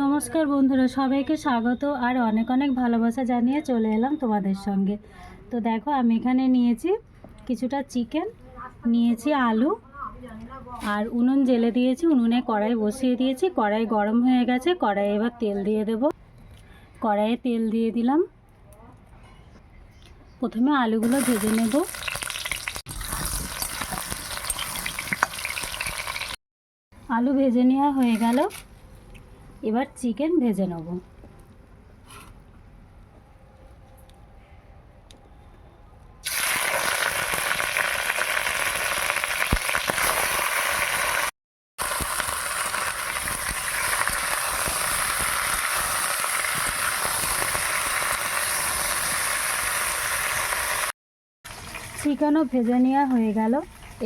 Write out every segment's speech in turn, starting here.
নমস্কার বন্ধুরা, সবাইকে স্বাগত আর অনেক অনেক ভালোবাসা জানিয়ে চলে এলাম তোমাদের সঙ্গে। তো দেখো, আমি এখানে নিয়েছি কিছুটা চিকেন, নিয়েছি আলু আর উনুন জেলে দিয়েছি, উনুনে কড়াই বসিয়ে দিয়েছি। কড়াই গরম হয়ে গেছে কড়াই এবার তেল দিয়ে দেব। কড়াইয়ে তেল দিয়ে দিলাম। প্রথমে আলুগুলো ভেজে নেব। আলু ভেজে নেওয়া হয়ে গেল। এবার চিকেন ভেজে নেব। চিকেনও ভেজে নেওয়া হয়ে গেল।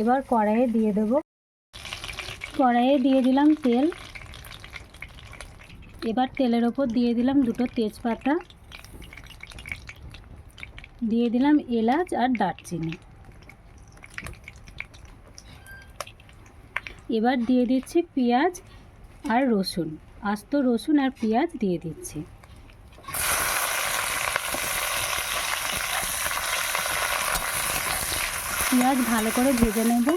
এবার কড়াইয়ে দিয়ে দেব। কড়াইয়ে দিয়ে দিলাম তেল। এবার তেলের ওপর দিয়ে দিলাম দুটো তেজপাতা। দিয়ে দিলাম এলাচ আর দারচিনি। এবার দিয়ে দিচ্ছি পেঁয়াজ আর রসুন। আস্ত রসুন আর পেঁয়াজ দিয়ে দিচ্ছি। পেঁয়াজ ভালো করে ভেজে নেব।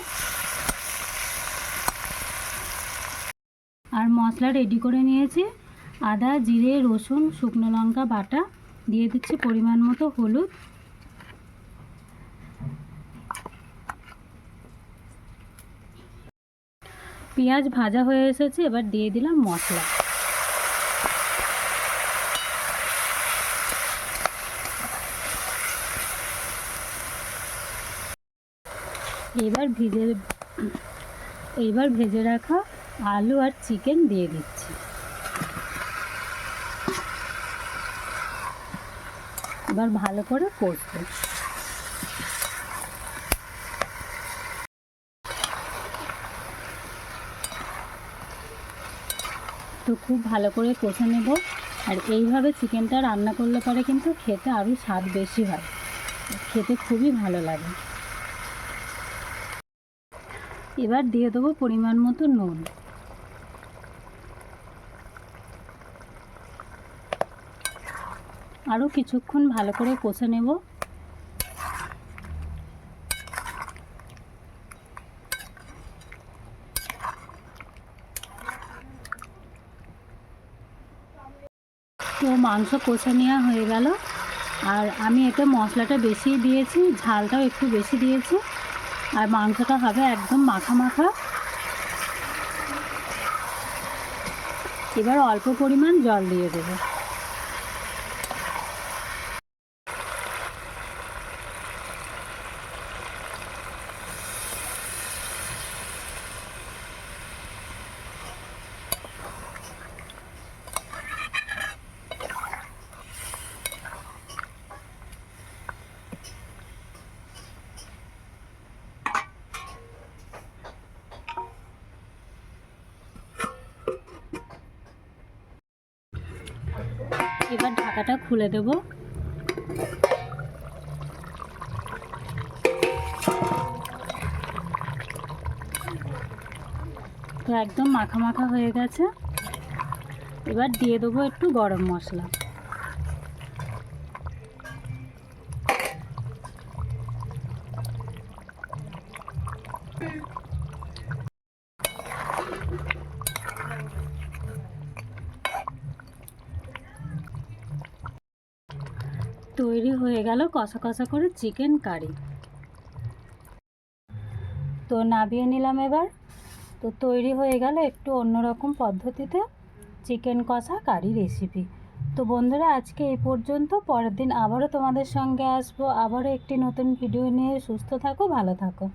আর মশলা রেডি করে নিয়েছি। আদা, জিরে, রসুন, শুকনো লঙ্কা বাটা দিয়ে দিচ্ছি পরিমাণ মতো হলুদ। পেঁয়াজ ভাজা হয়ে এসেছে, এবার দিয়ে দিলাম মশলা। এবার ভিজে, এবার ভেজে রাখা আলু আর চিকেন দিয়ে দিচ্ছি। এবার ভালো করে কষবো। তো খুব ভালো করে কষে নেব। আর এইভাবে চিকেনটা রান্না করলে পরে কিন্তু খেতে আরও স্বাদ বেশি হয়। খেতে খুবই ভালো লাগে। এবার দিয়ে দেবো পরিমাণ মতো নুন। আরও কিছুক্ষণ ভালো করে কষে নেব। তো মাংস কষে নেওয়া হয়ে গেল। আর আমি এতে মশলাটা বেশি দিয়েছি, ঝালটাও একটু বেশি দিয়েছি। আর মাংসটা হবে একদম মাখা মাখা। এবার অল্প পরিমাণ জল দিয়ে দেবো। এবার ঢাকাটা খুলে দেব। তো একদম মাখা মাখা হয়ে গেছে। এবার দিয়ে দেবো একটু গরম মশলা। তৈরি হয়ে গেল কষা কষা করে চিকেন কারি। তো নাবিয়ে নিলাম এবার। তো তৈরি হয়ে গেল একটু অন্যরকম পদ্ধতিতে চিকেন কষা কারি রেসিপি তো বন্ধুরা, আজকে এই পর্যন্ত। পরের দিন আবারও তোমাদের সঙ্গে আসব। আবারও একটি নতুন ভিডিও নিয়ে। সুস্থ থাকো, ভালো থাকো।